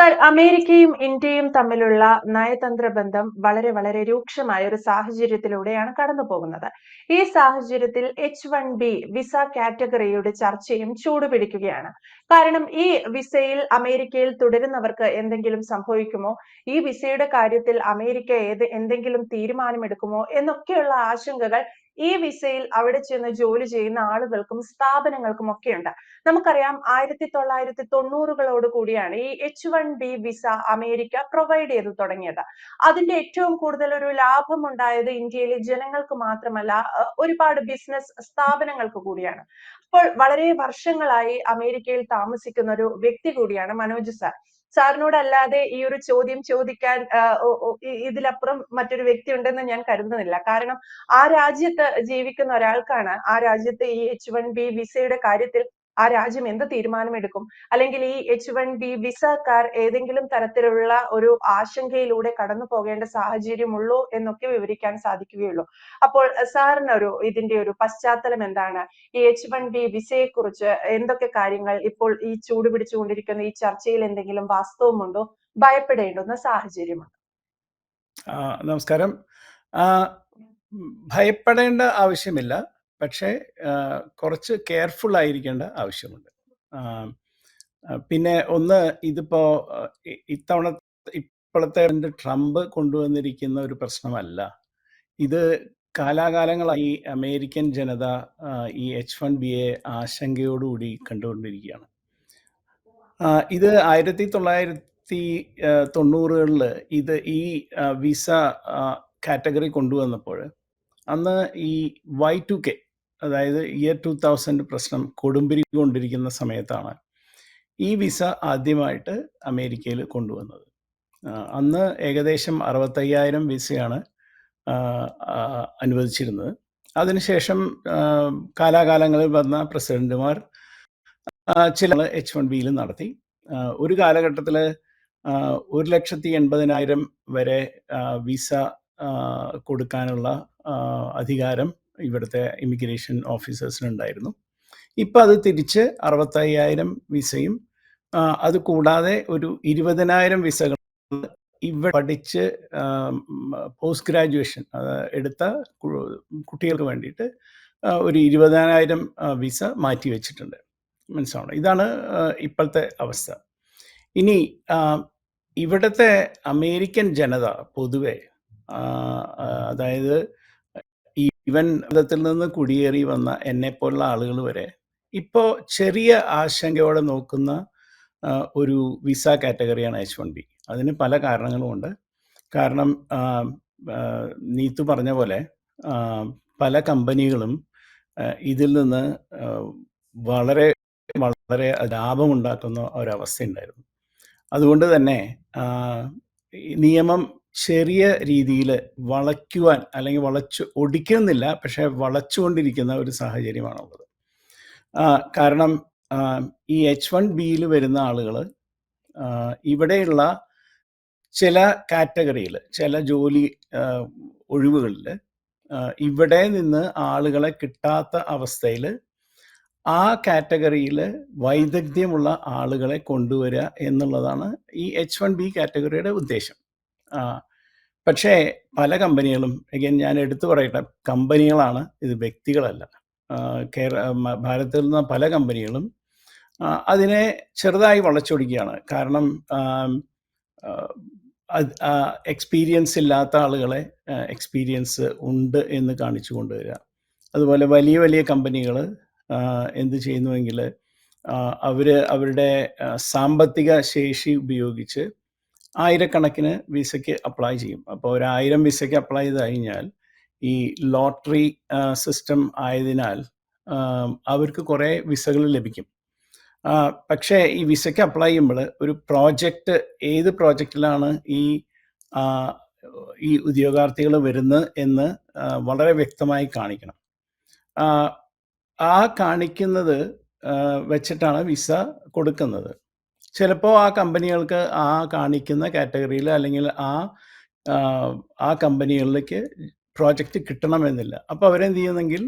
Sir അമേരിക്കയും ഇന്ത്യയും തമ്മിലുള്ള നയതന്ത്ര ബന്ധം വളരെ വളരെ രൂക്ഷമായ ഒരു സാഹചര്യത്തിലൂടെയാണ് കടന്നു പോകുന്നത് ഈ സാഹചര്യത്തിൽ എച്ച് വൺ ബി വിസ കാറ്റഗറിയുടെ ചർച്ചയും ചൂടുപിടിക്കുകയാണ്. കാരണം ഈ വിസയിൽ അമേരിക്കയിൽ തുടരുന്നവർക്ക് എന്തെങ്കിലും സംഭവിക്കുമോ? ഈ വിസയുടെ കാര്യത്തിൽ അമേരിക്ക ഏത് എന്തെങ്കിലും തീരുമാനമെടുക്കുമോ? എന്നൊക്കെയുള്ള ആശങ്കകൾ ഈ വിസയിൽ അവിടെ ചെന്ന് ജോലി ചെയ്യുന്ന ആളുകൾക്കും സ്ഥാപനങ്ങൾക്കും ഒക്കെ ഉണ്ട്. നമുക്കറിയാം ആയിരത്തി തൊള്ളായിരത്തി തൊണ്ണൂറുകളോട് കൂടിയാണ് ഈ H one B visa America provide ചെയ്ത് തുടങ്ങിയത്. അതിന്റെ ഏറ്റവും കൂടുതൽ ഒരു ലാഭം ഉണ്ടായത് ഇന്ത്യയിലെ ജനങ്ങൾക്ക് മാത്രമല്ല ഒരുപാട് ബിസിനസ് സ്ഥാപനങ്ങൾക്ക് കൂടിയാണ്. അപ്പോൾ വളരെ വർഷങ്ങളായി അമേരിക്കയിൽ താമസിക്കുന്ന ഒരു വ്യക്തി കൂടിയാണ് മനോജ് സാർ. സാറിനോട് അല്ലാതെ ഈ ഒരു ചോദ്യം ചോദിക്കാൻ ഇതിലപ്പുറം മറ്റൊരു വ്യക്തി ഉണ്ടെന്ന് ഞാൻ കരുതുന്നില്ല. കാരണം ആ രാജ്യത്ത് ജീവിക്കുന്ന ഒരാൾക്കാണ് ആ രാജ്യത്തെ ഈ എച്ച് വൺ ബി വിസയുടെ കാര്യത്തിൽ ആ രാജ്യം എന്ത് തീരുമാനമെടുക്കും? അല്ലെങ്കിൽ ഈ എച്ച് വൺ ബി വിസക്കാർ ഏതെങ്കിലും തരത്തിലുള്ള ഒരു ആശങ്കയിലൂടെ കടന്നു പോകേണ്ട സാഹചര്യമുള്ളൂ എന്നൊക്കെ വിവരിക്കാൻ സാധിക്കുകയുള്ളൂ. അപ്പോൾ സാറിന് ഒരു ഇതിന്റെ ഒരു പശ്ചാത്തലം എന്താണ്? ഈ എച്ച് വൺ ബി വിസയെ കുറിച്ച് എന്തൊക്കെ കാര്യങ്ങൾ ഇപ്പോൾ ഈ ചൂട് പിടിച്ചുകൊണ്ടിരിക്കുന്ന ഈ ചർച്ചയിൽ എന്തെങ്കിലും വാസ്തവമുണ്ടോ? ഭയപ്പെടേണ്ടുന്ന സാഹചര്യമുണ്ട്? നമസ്കാരം. ഭയപ്പെടേണ്ട ആവശ്യമില്ല. പക്ഷേ കുറച്ച് കെയർഫുൾ ആയിരിക്കേണ്ട ആവശ്യമുണ്ട്. പിന്നെ ഒന്ന് ഇതിപ്പോ ഇത്തവണ ഇപ്പോഴത്തെ ട്രംപ് കൊണ്ടുവന്നിരിക്കുന്ന ഒരു പ്രശ്നമല്ല. ഇത് കാലാകാലങ്ങളായി അമേരിക്കൻ ജനത ഈ എച്ച് വൺ ബി എ ആശങ്കയോടുകൂടി കണ്ടുകൊണ്ടിരിക്കുകയാണ്. ഇത് ആയിരത്തി തൊള്ളായിരത്തി തൊണ്ണൂറുകളിൽ ഇത് ഈ വിസ കാറ്റഗറി കൊണ്ടുവന്നപ്പോൾ അന്ന് ഈ വൈ ടു കെ അതായത് ഇയർ ടു തൗസൻഡ് പ്രശ്നം കൊടുമ്പിരി കൊണ്ടിരിക്കുന്ന സമയത്താണ് ഈ വിസ ആദ്യമായിട്ട് അമേരിക്കയിൽ കൊണ്ടുവന്നത്. അന്ന് ഏകദേശം അറുപത്തയ്യായിരം വിസയാണ് അനുവദിച്ചിരുന്നത്. അതിനുശേഷം കാലാകാലങ്ങളിൽ വന്ന പ്രസിഡന്റുമാർ ചില എച്ച് വൺ ബിയിൽ നടത്തി. ഒരു കാലഘട്ടത്തിൽ ഒരു ലക്ഷത്തി എൺപതിനായിരം വരെ വിസ കൊടുക്കാനുള്ള അധികാരം ഇവിടുത്തെ ഇമിഗ്രേഷൻ ഓഫീസേഴ്സിനുണ്ടായിരുന്നു ഇപ്പം അത് തിരിച്ച് അറുപത്തയ്യായിരം വിസയും അത് കൂടാതെ ഒരു ഇരുപതിനായിരം വിസകൾ ഇവിടെ പഠിച്ച് പോസ്റ്റ് ഗ്രാജുവേഷൻ എടുത്ത കുട്ടികൾക്ക് വേണ്ടിയിട്ട് ഒരു ഇരുപതിനായിരം വിസ മാറ്റി വെച്ചിട്ടുണ്ട്. മനസ്സിലാവണം ഇതാണ് ഇപ്പോഴത്തെ അവസ്ഥ. ഇനി ഇവിടുത്തെ അമേരിക്കൻ ജനത പൊതുവെ അതായത് ഇവൻ മതത്തിൽ നിന്ന് കുടിയേറി വന്ന എന്നെപ്പോലുള്ള ആളുകൾ വരെ ഇപ്പോൾ ചെറിയ ആശങ്കയോടെ നോക്കുന്ന ഒരു വിസ കാറ്റഗറിയാണ് എച്ച് വൺ ബി അതിന് പല കാരണങ്ങളുമുണ്ട്. കാരണം നീത്തു പറഞ്ഞ പോലെ പല കമ്പനികളും ഇതിൽ നിന്ന് വളരെ വളരെ ലാഭമുണ്ടാക്കുന്ന ഒരവസ്ഥ ഉണ്ടായിരുന്നു അതുകൊണ്ട് തന്നെ നിയമം ചെറിയ രീതിയിൽ വളയ്ക്കുവാൻ അല്ലെങ്കിൽ വളച്ച് ഒടിക്കുന്നില്ല പക്ഷേ വളച്ചുകൊണ്ടിരിക്കുന്ന ഒരു സാഹചര്യമാണുള്ളത്. കാരണം ഈ എച്ച് വൺ ബിയിൽ വരുന്ന ആളുകൾ ഇവിടെയുള്ള ചില കാറ്റഗറിയിൽ ചില ജോലി ഒഴിവുകളിൽ ഇവിടെ നിന്ന് ആളുകളെ കിട്ടാത്ത അവസ്ഥയിൽ ആ കാറ്റഗറിയിൽ വൈദഗ്ധ്യമുള്ള ആളുകളെ കൊണ്ടുവരിക എന്നുള്ളതാണ് ഈ എച്ച് വൺ ബി കാറ്റഗറിയുടെ ഉദ്ദേശം. പക്ഷേ പല കമ്പനികളും അഗൈൻ ഞാൻ എടുത്തു പറയട്ടെ കമ്പനികളാണ് ഇത് വ്യക്തികളല്ല. കേര ഭാരതത്തിൽ നിന്ന് പല കമ്പനികളും അതിനെ ചെറുതായി വളച്ചൊടിക്കുകയാണ്. കാരണം എക്സ്പീരിയൻസ് ഇല്ലാത്ത ആളുകളെ എക്സ്പീരിയൻസ് ഉണ്ട് എന്ന് കാണിച്ചു കൊണ്ടുവരിക. അതുപോലെ വലിയ വലിയ കമ്പനികൾ എന്ത് ചെയ്യുന്നുവെങ്കിൽ അവർ അവരുടെ സാമ്പത്തിക ശേഷി ഉപയോഗിച്ച് ആയിരക്കണക്കിന് വിസയ്ക്ക് അപ്ലൈ ചെയ്യും. അപ്പോൾ ഒരു ആയിരം വിസയ്ക്ക് അപ്ലൈ ചെയ്ത് കഴിഞ്ഞാൽ ഈ ലോട്ടറി സിസ്റ്റം ആയതിനാൽ അവർക്ക് കുറേ വിസകൾ ലഭിക്കും. പക്ഷേ ഈ വിസയ്ക്ക് അപ്ലൈ ചെയ്യുമ്പോൾ ഒരു പ്രോജക്റ്റ് ഏത് പ്രോജക്റ്റിലാണ് ഈ ഈ ഉദ്യോഗാർത്ഥികൾ വരുന്നത് എന്ന് വളരെ വ്യക്തമായി കാണിക്കണം. ആ കാണിക്കുന്നത് വെച്ചിട്ടാണ് വിസ കൊടുക്കുന്നത്. ചിലപ്പോൾ ആ കമ്പനികൾക്ക് ആ കാണിക്കുന്ന കാറ്റഗറിയിൽ അല്ലെങ്കിൽ ആ ആ കമ്പനികളിലേക്ക് പ്രോജക്റ്റ് കിട്ടണമെന്നില്ല. അപ്പോൾ അവരെന്ത് ചെയ്യുന്നെങ്കിൽ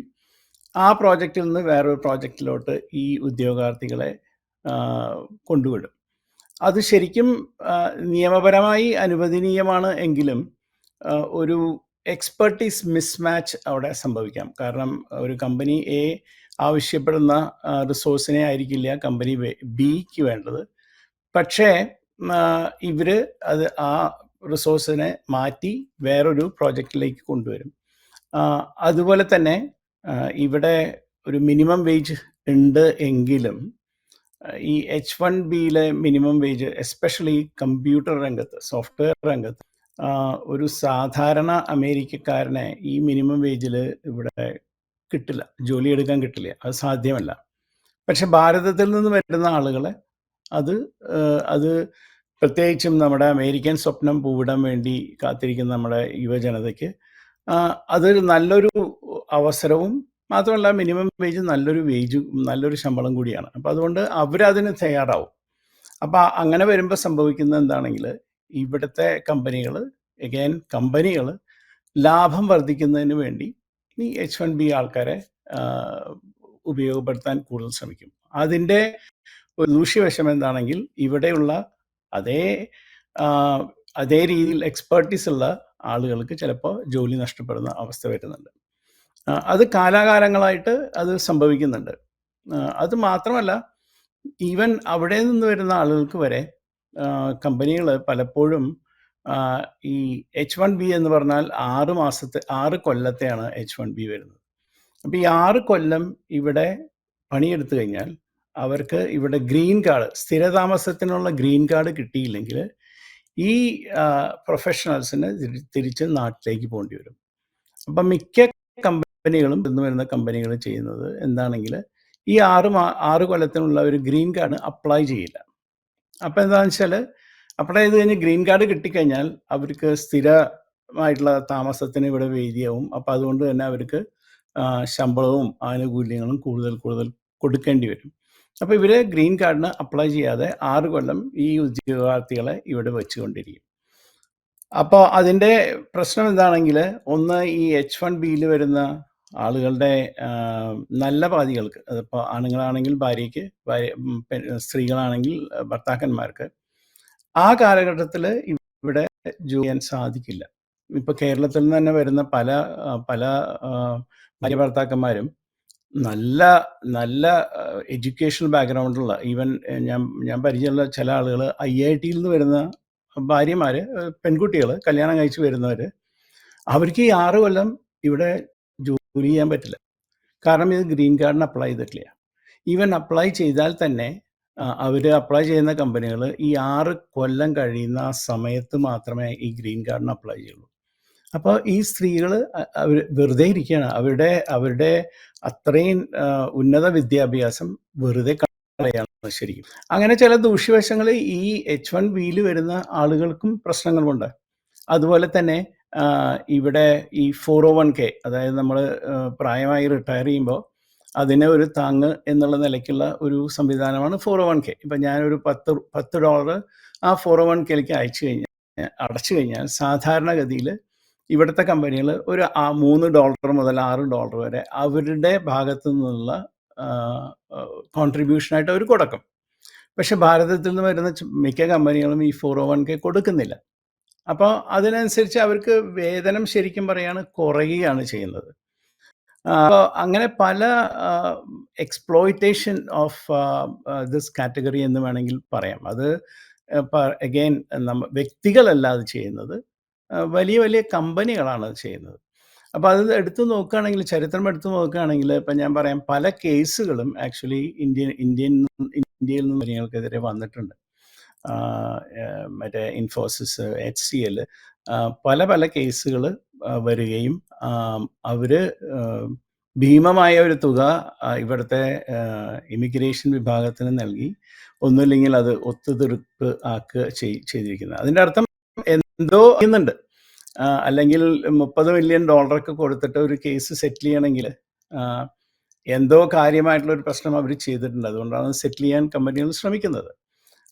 ആ പ്രോജക്റ്റിൽ നിന്ന് വേറൊരു പ്രോജക്റ്റിലോട്ട് ഈ ഉദ്യോഗാർത്ഥികളെ കൊണ്ടുവിടും. അത് ശരിക്കും നിയമപരമായി അനുവദനീയമാണ് എങ്കിലും ഒരു എക്സ്പെർട്ടീസ് മിസ്മാച്ച് അവിടെ സംഭവിക്കാം. കാരണം ഒരു കമ്പനി എ ആവശ്യപ്പെടുന്ന റിസോഴ്സിനെ ആയിരിക്കില്ല കമ്പനി ബിക്ക് വേണ്ടത്. പക്ഷേ ഇവർ അത് ആ റിസോഴ്സിനെ മാറ്റി വേറൊരു പ്രോജക്റ്റിലേക്ക് കൊണ്ടുവരും. അതുപോലെ തന്നെ ഇവിടെ ഒരു മിനിമം വേജ് ഉണ്ട് എങ്കിലും ഈ എച്ച് വൺ ബിയിലെ മിനിമം വേജ് എസ്പെഷ്യലി കമ്പ്യൂട്ടർ രംഗത്ത് സോഫ്റ്റ്വെയർ രംഗത്ത് ഒരു സാധാരണ അമേരിക്കക്കാരനെ ഈ മിനിമം വേജിൽ ഇവിടെ കിട്ടില്ല ജോലി എടുക്കാൻ കിട്ടില്ല അത് സാധ്യമല്ല. പക്ഷെ ഭാരതത്തിൽ നിന്ന് വരുന്ന ആളുകളെ അത് അത് പ്രത്യേകിച്ചും നമ്മുടെ അമേരിക്കൻ സ്വപ്നം പൂവിടാൻ വേണ്ടി കാത്തിരിക്കുന്ന നമ്മുടെ യുവജനതയ്ക്ക് അതൊരു നല്ലൊരു അവസരവും മാത്രമല്ല മിനിമം വേജ് നല്ലൊരു വേജ് നല്ലൊരു ശമ്പളം കൂടിയാണ്. അപ്പം അതുകൊണ്ട് അവരതിന് തയ്യാറാവും. അപ്പം അങ്ങനെ വരുമ്പോൾ സംഭവിക്കുന്നത് എന്താണെങ്കിൽ ഇവിടുത്തെ കമ്പനികൾ എഗൈൻ കമ്പനികൾ ലാഭം വർദ്ധിക്കുന്നതിന് വേണ്ടി ഈ എച്ച് വൺ ബി ആൾക്കാരെ ഉപയോഗപ്പെടുത്താൻ കൂടുതൽ ശ്രമിക്കും. അതിന്റെ ഒരു ദൂഷ്യവശം എന്താണെങ്കിൽ ഇവിടെയുള്ള അതേ അതേ രീതിയിൽ എക്സ്പേർട്ടീസ് ഉള്ള ആളുകൾക്ക് ചിലപ്പോൾ ജോലി നഷ്ടപ്പെടുന്ന അവസ്ഥ വരുന്നുണ്ട്. അത് കാലാകാലങ്ങളായിട്ട് അത് സംഭവിക്കുന്നുണ്ട്. അത് മാത്രമല്ല ഈവൻ അവിടെ നിന്ന് വരുന്ന ആളുകൾക്ക് വരെ കമ്പനികൾ പലപ്പോഴും ഈ എച്ച് വൺ ബി എന്ന് പറഞ്ഞാൽ ആറ് മാസത്തെ ആറ് കൊല്ലത്തെയാണ് എച്ച് വൺ ബി വരുന്നത്. അപ്പോൾ ഈ ആറ് കൊല്ലം ഇവിടെ പണിയെടുത്തു കഴിഞ്ഞാൽ അവർക്ക് ഇവിടെ ഗ്രീൻ കാർഡ് സ്ഥിരതാമസത്തിനുള്ള ഗ്രീൻ കാർഡ് കിട്ടിയില്ലെങ്കിൽ ഈ പ്രൊഫഷണൽസിന് തിരിച്ച് നാട്ടിലേക്ക് പോകേണ്ടി വരും. അപ്പം മിക്ക കമ്പനികളും ഇന്ന് വരുന്ന കമ്പനികൾ ചെയ്യുന്നത് എന്താണെങ്കിൽ ഈ ആറ് മാ ആറ് കൊല്ലത്തിനുള്ള ഒരു ഗ്രീൻ കാർഡ് അപ്ലൈ ചെയ്യില്ല. അപ്പോൾ എന്താണെന്ന് വെച്ചാൽ അപ്ലൈ ചെയ്ത് കഴിഞ്ഞ് ഗ്രീൻ കാർഡ് കിട്ടിക്കഴിഞ്ഞാൽ അവർക്ക് സ്ഥിരമായിട്ടുള്ള താമസത്തിന് ഇവിടെ വേദിയാവും. അപ്പം അതുകൊണ്ട് തന്നെ അവർക്ക് ശമ്പളവും ആനുകൂല്യങ്ങളും കൂടുതൽ കൂടുതൽ കൊടുക്കേണ്ടി വരും. അപ്പോൾ ഇവർ ഗ്രീൻ കാർഡിന് അപ്ലൈ ചെയ്യാതെ ആറ് കൊല്ലം ഈ ഉദ്യോഗാർത്ഥികളെ ഇവിടെ വെച്ചുകൊണ്ടിരിക്കും. അപ്പോൾ അതിന്റെ പ്രശ്നം എന്താണെങ്കിൽ ഒന്ന് ഈ എച്ച് വൺ ബിയിൽ വരുന്ന ആളുകളുടെ നല്ല പാതികൾക്ക് അതിപ്പോൾ ആണുങ്ങളാണെങ്കിൽ ഭാര്യയ്ക്ക് ഭാര്യ സ്ത്രീകളാണെങ്കിൽ ഭർത്താക്കന്മാർക്ക് ആ കാലഘട്ടത്തിൽ ഇവിടെ ജോലി ചെയ്യാൻ സാധിക്കില്ല. ഇപ്പോൾ കേരളത്തിൽ നിന്ന് തന്നെ വരുന്ന പല പല ഭാര്യ ഭർത്താക്കന്മാരും നല്ല നല്ല എഡ്യൂക്കേഷണൽ ബാക്ക്ഗ്രൗണ്ടുള്ള ഈവൻ ഞാൻ ഞാൻ പരിചയമുള്ള ചില ആളുകൾ ഐ ഐ ടിയിൽ നിന്ന് വരുന്ന ഭാര്യമാർ പെൺകുട്ടികൾ കല്യാണം കഴിച്ച് വരുന്നവർ അവർക്ക് ഈ ആറ് കൊല്ലം ഇവിടെ ജോലി ചെയ്യാൻ പറ്റില്ല. കാരണം ഇത് ഗ്രീൻ കാർഡിന് അപ്ലൈ ചെയ്തിട്ടില്ല. ഈവൻ അപ്ലൈ ചെയ്താൽ തന്നെ അവർ അപ്ലൈ ചെയ്യുന്ന കമ്പനികൾ ഈ ആറ് കൊല്ലം കഴിയുന്ന സമയത്ത് മാത്രമേ ഈ ഗ്രീൻ കാർഡിന് അപ്ലൈ ചെയ്യുള്ളൂ. അപ്പോൾ ഈ സ്ത്രീകൾ അവർ വെറുതെ ഇരിക്കുകയാണ് അവരുടെ അവരുടെ അത്രയും ഉന്നത വിദ്യാഭ്യാസം വെറുതെ കളയാണ് ശരിക്കും. അങ്ങനെ ചില ദൂഷ്യവശങ്ങൾ ഈ എച്ച് വൺ ബിയിൽ വരുന്ന ആളുകൾക്കും പ്രശ്നങ്ങളുണ്ട് അതുപോലെ തന്നെ ഇവിടെ ഈ ഫോർ ഒ വൺ കെ അതായത് നമ്മൾ പ്രായമായി റിട്ടയർ ചെയ്യുമ്പോൾ അതിനെ ഒരു താങ്ങ് എന്നുള്ള നിലയ്ക്കുള്ള ഒരു സംവിധാനമാണ് ഫോർ ഒ വൺ കെ ഇപ്പം ഞാനൊരു പത്ത് പത്ത് ഡോളർ ആ ഫോർ ഒ വൺ കെയിലേക്ക് അയച്ചു കഴിഞ്ഞാൽ അടച്ചു കഴിഞ്ഞാൽ സാധാരണഗതിയിൽ ഇവിടുത്തെ കമ്പനികൾ ഒരു മൂന്ന് ഡോളർ മുതൽ ആറ് ഡോളർ വരെ അവരുടെ ഭാഗത്തു നിന്നുള്ള കോൺട്രിബ്യൂഷനായിട്ട് അവർ കൊടുക്കും. പക്ഷെ ഭാരതത്തിൽ നിന്ന് വരുന്ന മിക്ക കമ്പനികളും ഈ ഫോർ ഒ വൺ കെ കൊടുക്കുന്നില്ല. അപ്പോൾ അതിനനുസരിച്ച് അവർക്ക് വേതനം ശരിക്കും പറയാണ് കുറയുകയാണ് ചെയ്യുന്നത്. അപ്പോൾ അങ്ങനെ പല എക്സ്പ്ലോയിറ്റേഷൻ ഓഫ് ദിസ് കാറ്റഗറി എന്ന് വേണമെങ്കിൽ പറയാം. അത് അഗെയിൻ നമ്മ വ്യക്തികളല്ല അത് ചെയ്യുന്നത്. വലിയ വലിയ കമ്പനികളാണ് അത് ചെയ്യുന്നത്. അപ്പോൾ അത് എടുത്തു നോക്കുകയാണെങ്കിൽ ചരിത്രം എടുത്തു നോക്കുകയാണെങ്കിൽ ഇപ്പം ഞാൻ പറയാം പല കേസുകളും ആക്ച്വലി ഇന്ത്യൻ ഇന്ത്യൻ ഇന്ത്യയിൽ നിന്ന് കാര്യങ്ങൾക്കെതിരെ വന്നിട്ടുണ്ട്. മറ്റേ ഇൻഫോസിസ് എച്ച് സി എൽ പല പല കേസുകൾ വരികയും അവർ ഭീമമായ ഒരു തുക ഇവിടുത്തെ ഇമിഗ്രേഷൻ വിഭാഗത്തിന് നൽകി ഒന്നുമില്ലെങ്കിൽ അത് ഒത്തുതീർപ്പ് ആക്കുക ചെയ്- ചെയ്തിരിക്കുന്നത്. അതിന്റെ അർത്ഥം എന്തോ ചെയ്യുന്നുണ്ട് അല്ലെങ്കിൽ മുപ്പത് മില്യൺ ഡോളറൊക്കെ കൊടുത്തിട്ട് ഒരു കേസ് സെറ്റിൽ ചെയ്യണമെങ്കിൽ എന്തോ കാര്യമായിട്ടുള്ള ഒരു പ്രശ്നം അവർ ചെയ്തിട്ടുണ്ട്. അതുകൊണ്ടാണ് സെറ്റിൽ ചെയ്യാൻ കമ്പനികൾ ശ്രമിക്കുന്നത്.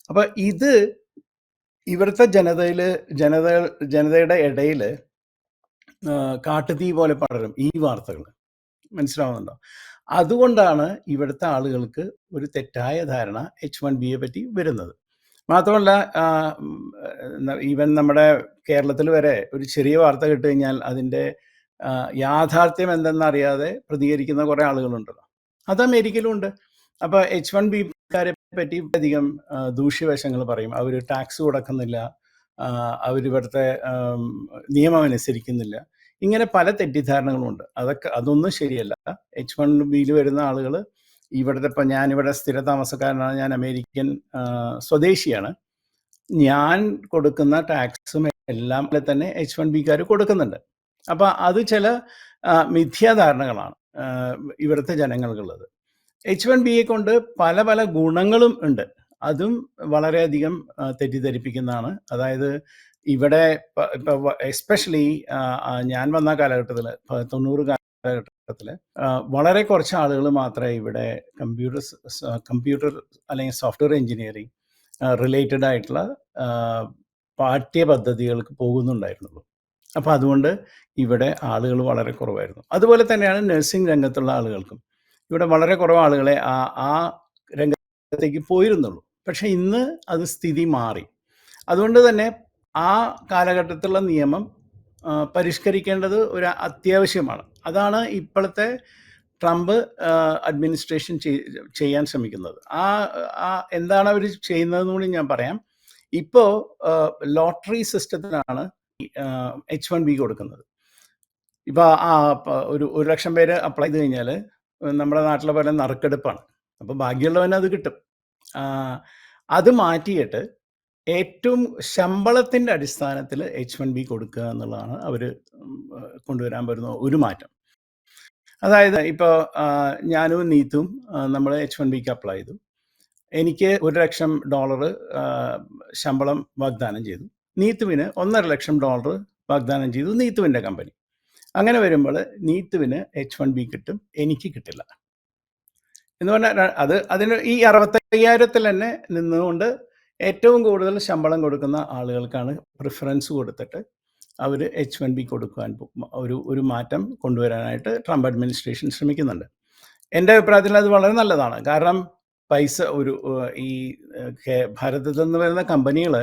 അപ്പോൾ ഇത് ഇവിടുത്തെ ജനതയിൽ ജനത ജനതയുടെ ഇടയിൽ കാട്ടുതീ പോലെ പടരും ഈ വാർത്തകൾ മനസ്സിലാവുന്നുണ്ടോ? അതുകൊണ്ടാണ് ഇവിടുത്തെ ആളുകൾക്ക് ഒരു തെറ്റായ ധാരണ എച്ച് വൺ ബിയെ പറ്റി വരുന്നത്. മാത്രമല്ല ഈവൻ നമ്മുടെ കേരളത്തിൽ വരെ ഒരു ചെറിയ വാർത്ത കിട്ടുകഴിഞ്ഞാൽ അതിന്റെ യാഥാർത്ഥ്യം എന്തെന്നറിയാതെ പ്രതികരിക്കുന്ന കുറേ ആളുകളുണ്ടല്ലോ. അത് അമേരിക്കയിലും ഉണ്ട്. അപ്പോൾ എച്ച് വൺ ബിക്കാരെ പറ്റി അധികം ദൂഷ്യവശങ്ങൾ പറയും. അവർ ടാക്സ് കൊടുക്കുന്നില്ല. അവരിവിടുത്തെ നിയമം അനുസരിക്കുന്നില്ല. ഇങ്ങനെ പല തെറ്റിദ്ധാരണകളുമുണ്ട് അതൊക്കെ അതൊന്നും ശരിയല്ല. എച്ച് വൺ ബിയിൽ വരുന്ന ആളുകൾ ഇവിടുത്തെ ഇപ്പം ഞാനിവിടെ സ്ഥിര താമസക്കാരനാണ് ഞാൻ അമേരിക്കൻ സ്വദേശിയാണ്. ഞാൻ കൊടുക്കുന്ന ടാക്സും എല്ലാം തന്നെ എച്ച് വൺ ബിക്കാർ കൊടുക്കുന്നുണ്ട്. അപ്പം അത് ചില മിഥ്യാധാരണകളാണ് ഇവിടുത്തെ ജനങ്ങൾക്കുള്ളത്. എച്ച് വൺ ബിയെ കൊണ്ട് പല പല ഗുണങ്ങളും ഉണ്ട്. അതും വളരെയധികം തെറ്റിദ്ധരിപ്പിക്കുന്നതാണ്. അതായത് ഇവിടെ എസ്പെഷ്യലി ഞാൻ വന്ന കാലഘട്ടത്തിൽ തൊണ്ണൂറ് കാലഘട്ടത്തിൽ വളരെ കുറച്ച് ആളുകൾ മാത്രമേ ഇവിടെ കമ്പ്യൂട്ടർ കമ്പ്യൂട്ടർ അല്ലെങ്കിൽ സോഫ്റ്റ്വെയർ എഞ്ചിനീയറിംഗ് റിലേറ്റഡ് ആയിട്ടുള്ള പാഠ്യപദ്ധതികൾക്ക് പോകുന്നുണ്ടായിരുന്നുള്ളൂ. അപ്പോൾ അതുകൊണ്ട് ഇവിടെ ആളുകൾ വളരെ കുറവായിരുന്നു. അതുപോലെ തന്നെയാണ് നഴ്സിംഗ് രംഗത്തുള്ള ആളുകൾക്കും. ഇവിടെ വളരെ കുറവ് ആളുകളെ ആ ആ രംഗത്തേക്ക് പോയിരുന്നുള്ളൂ. പക്ഷേ ഇന്ന് അത് സ്ഥിതി മാറി. അതുകൊണ്ട് തന്നെ ആ കാലഘട്ടത്തിലുള്ള നിയമം പരിഷ്കരിക്കേണ്ടത് ഒരു അത്യാവശ്യമാണ്. അതാണ് ഇപ്പോഴത്തെ ട്രംപ് അഡ്മിനിസ്ട്രേഷൻ ചെയ്യാൻ ശ്രമിക്കുന്നത്. ആ ആ എന്താണ് അവർ ചെയ്യുന്നതെന്ന് കൂടി ഞാൻ പറയാം. ഇപ്പോൾ ലോട്ടറി സിസ്റ്റത്തിനാണ് എച്ച് വൺ ബി കൊടുക്കുന്നത്. ഇപ്പോൾ ആ ഒരു ഒരു ലക്ഷം പേര് അപ്ലൈ ചെയ്ത് കഴിഞ്ഞാൽ നമ്മുടെ നാട്ടിലെ പോലെ നറുക്കെടുപ്പാണ്. അപ്പോൾ ബാക്കിയുള്ളവന് അത് കിട്ടും. അത് മാറ്റിയിട്ട് ഏറ്റവും ശമ്പളത്തിന്റെ അടിസ്ഥാനത്തിൽ എച്ച് വൺ ബി കൊടുക്കുക എന്നുള്ളതാണ് അവർ കൊണ്ടുവരാൻ വരുന്ന ഒരു മാറ്റം. അതായത് ഇപ്പോൾ ഞാനും നീത്തും നമ്മൾ എച്ച് വൺ ബിക്ക് അപ്ലൈ ചെയ്തു. എനിക്ക് ഒരു ലക്ഷം ഡോളർ ശമ്പളം വാഗ്ദാനം ചെയ്തു. നീത്തുവിന് ഒന്നര ലക്ഷം ഡോളർ വാഗ്ദാനം ചെയ്തു നീത്തുവിന്റെ കമ്പനി അങ്ങനെ വരുമ്പോൾ നീത്തുവിന് എച്ച് വൺ ബി കിട്ടും എനിക്ക് കിട്ടില്ല. എന്ന് പറഞ്ഞാൽ അത് അതിന് ഈ അറുപത്തയ്യായിരത്തിൽ തന്നെ നിന്നുകൊണ്ട് ഏറ്റവും കൂടുതൽ ശമ്പളം കൊടുക്കുന്ന ആളുകൾക്കാണ് പ്രിഫറൻസ് കൊടുത്തിട്ട് അവർ എച്ച് വൺ ബി കൊടുക്കാൻ ഒരു ഒരു മാറ്റം കൊണ്ടുവരാനായിട്ട് ട്രംപ് അഡ്മിനിസ്ട്രേഷൻ ശ്രമിക്കുന്നുണ്ട്. എന്റെ അഭിപ്രായത്തിൽ അത് വളരെ നല്ലതാണ്. കാരണം പൈസ ഒരു ഈ ഭാരതത്തിൽ നിന്ന് വരുന്ന കമ്പനികൾ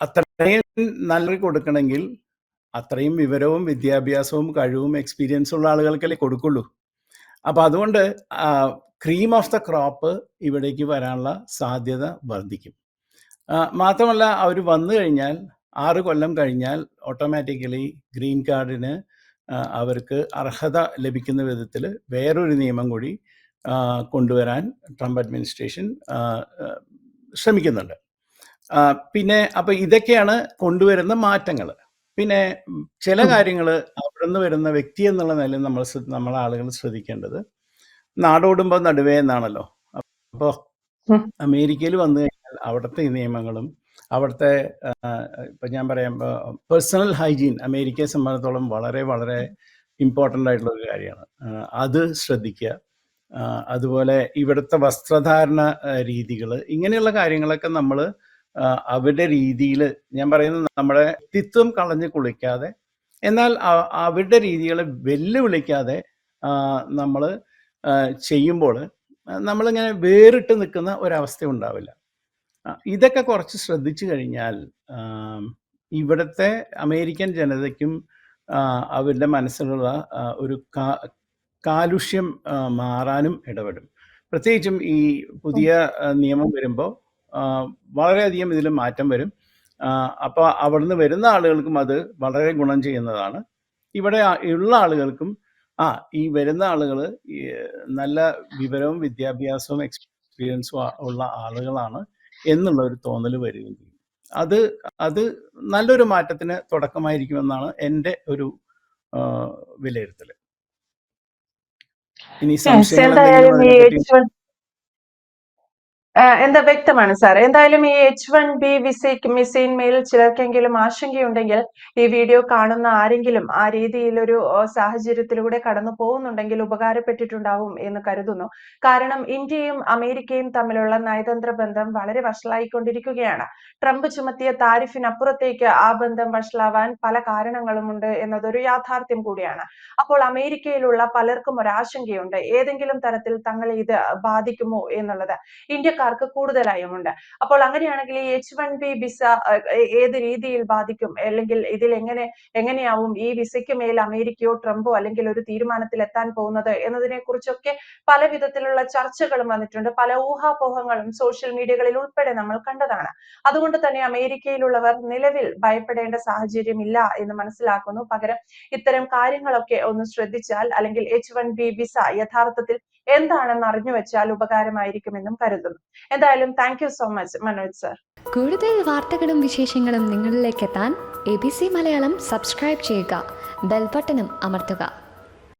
അത്രയും നല്ല കൊടുക്കണമെങ്കിൽ അത്രയും വിവരവും വിദ്യാഭ്യാസവും കഴിവും എക്സ്പീരിയൻസും ഉള്ള ആളുകൾക്കല്ലേ കൊടുക്കുള്ളൂ. അപ്പോൾ അതുകൊണ്ട് ക്രീം ഓഫ് ദ ക്രോപ്പ് ഇവിടേക്ക് വരാനുള്ള സാധ്യത വർദ്ധിക്കും. മാത്രമല്ല അവർ വന്നു കഴിഞ്ഞാൽ ആറ് കൊല്ലം കഴിഞ്ഞാൽ ഓട്ടോമാറ്റിക്കലി ഗ്രീൻ കാർഡിന് അവർക്ക് അർഹത ലഭിക്കുന്ന വിധത്തിൽ വേറൊരു നിയമം കൂടി കൊണ്ടുവരാൻ ട്രംപ് അഡ്മിനിസ്ട്രേഷൻ ശ്രമിക്കുന്നുണ്ട്. പിന്നെ അപ്പോൾ ഇതൊക്കെയാണ് കൊണ്ടുവരുന്ന മാറ്റങ്ങൾ പിന്നെ ചില. കാര്യങ്ങൾ അവിടുന്ന് വരുന്ന വ്യക്തി എന്നുള്ള നിലയിൽ നമ്മൾ നമ്മൾ നമ്മളെ ആളുകൾ ശ്രദ്ധിക്കേണ്ടത് നാടോടുമ്പോൾ നടുവേ എന്നാണല്ലോ. അപ്പോ അമേരിക്കയിൽ വന്നു കഴിഞ്ഞാൽ അവിടുത്തെ നിയമങ്ങളും അവിടുത്തെ ഇപ്പം ഞാൻ പറയാം പേഴ്സണൽ ഹൈജീൻ അമേരിക്കയെ സംബന്ധിച്ചിടത്തോളം വളരെ വളരെ ഇമ്പോർട്ടന്റ് ആയിട്ടുള്ള ഒരു കാര്യമാണ്. അത് ശ്രദ്ധിക്കുക. അതുപോലെ ഇവിടുത്തെ വസ്ത്രധാരണ രീതികൾ ഇങ്ങനെയുള്ള കാര്യങ്ങളൊക്കെ നമ്മൾ അവരുടെ രീതിയിൽ ഞാൻ പറയുന്നത് നമ്മുടെ വ്യക്തിത്വം കളഞ്ഞ് കുളിക്കാതെ എന്നാൽ അവരുടെ രീതികളെ വെല്ലുവിളിക്കാതെ നമ്മൾ ചെയ്യുമ്പോൾ നമ്മളിങ്ങനെ വേറിട്ട് നിൽക്കുന്ന ഒരവസ്ഥ ഉണ്ടാവില്ല. ഇതൊക്കെ കുറച്ച് ശ്രദ്ധിച്ചു കഴിഞ്ഞാൽ ഇവിടുത്തെ അമേരിക്കൻ ജനതയ്ക്കും അവരുടെ മനസ്സിലുള്ള ഒരു കാലുഷ്യം മാറാനും ഇടപെടും. പ്രത്യേകിച്ചും ഈ പുതിയ നിയമം വരുമ്പോൾ വളരെയധികം ഇതിൽ മാറ്റം വരും. അപ്പോൾ അവിടുന്ന് വരുന്ന ആളുകൾക്കും അത് വളരെ ഗുണം ചെയ്യുന്നതാണ്. ഇവിടെ ഉള്ള ആളുകൾക്കും ആ ഈ വരുന്ന ആളുകൾ നല്ല വിവരവും വിദ്യാഭ്യാസവും എക്സ്പീരിയൻസും ഉള്ള ആളുകളാണ് എന്നുള്ള ഒരു തോന്നൽ വരികയും ചെയ്യും. അത് അത് നല്ലൊരു മാറ്റത്തിന് തുടക്കമായിരിക്കുമെന്നാണ് എന്റെ ഒരു വിലയിരുത്തൽ ഇനി സംശയം സംശയങ്ങൾ എന്തായാലും എന്തെങ്കിലും ഈ അതിനെപ്പറ്റി എച്ച് വൺ എന്താ വ്യക്തമാണ് സാർ? എന്തായാലും ഈ എച്ച് വൺ ബി വിസയ്ക്ക് മേൽ ചിലർക്കെങ്കിലും ആശങ്കയുണ്ടെങ്കിൽ ഈ വീഡിയോ കാണുന്ന ആരെങ്കിലും ആ രീതിയിലൊരു സാഹചര്യത്തിലൂടെ കടന്നു പോകുന്നുണ്ടെങ്കിൽ ഉപകാരപ്പെട്ടിട്ടുണ്ടാവും എന്ന് കരുതുന്നു. കാരണം ഇന്ത്യയും അമേരിക്കയും തമ്മിലുള്ള നയതന്ത്ര ബന്ധം വളരെ വഷളായിക്കൊണ്ടിരിക്കുകയാണ്. ട്രംപ് ചുമത്തിയ താരിഫിനപ്പുറത്തേക്ക് ആ ബന്ധം വഷളാവാൻ പല കാരണങ്ങളുമുണ്ട് എന്നതൊരു യാഥാർത്ഥ്യം കൂടിയാണ്. അപ്പോൾ അമേരിക്കയിലുള്ള പലർക്കും ഒരാശങ്കയുണ്ട്. ഏതെങ്കിലും തരത്തിൽ തങ്ങളെ ഇത് ബാധിക്കുമോ എന്നുള്ളത്. ഇന്ത്യക്കാർ ഇന്ത്യക്കാർക്ക് കൂടുതലായും ഉണ്ട് അപ്പോൾ അങ്ങനെയാണെങ്കിൽ ഈ എച്ച് വൺ ബി വിസ ഏത് രീതിയിൽ ബാധിക്കും? അല്ലെങ്കിൽ ഇതിൽ എങ്ങനെ എങ്ങനെയാവും ഈ വിസയ്ക്ക് മേൽ അമേരിക്കയോ ട്രംപോ അല്ലെങ്കിൽ ഒരു തീരുമാനത്തിൽ എത്താൻ പോകുന്നത് എന്നതിനെ കുറിച്ചൊക്കെ പല വിധത്തിലുള്ള ചർച്ചകളും വന്നിട്ടുണ്ട്. പല ഊഹാപോഹങ്ങളും സോഷ്യൽ മീഡിയകളിൽ ഉൾപ്പെടെ നമ്മൾ കണ്ടതാണ്. അതുകൊണ്ട് തന്നെ അമേരിക്കയിലുള്ളവർ നിലവിൽ ഭയപ്പെടേണ്ട സാഹചര്യം ഇല്ല എന്ന് മനസ്സിലാക്കുന്നു. പകരം ഇത്തരം കാര്യങ്ങളൊക്കെ ഒന്ന് ശ്രദ്ധിച്ചാൽ അല്ലെങ്കിൽ എച്ച് വൺ ബി വിസ യഥാർത്ഥത്തിൽ എന്താണെന്ന് അറിഞ്ഞു വെച്ചാൽ ഉപകാരമായിരിക്കുമെന്നും കരുതുന്നു. എന്തായാലും thank you so much Manoj sir കൂടുതൽ വാർത്തകളും വിശേഷങ്ങളും നിങ്ങളിലേക്ക് എത്താൻ A B C Malayalam subscribe ചെയ്യുക ബെൽബട്ടനും അമർത്തുക.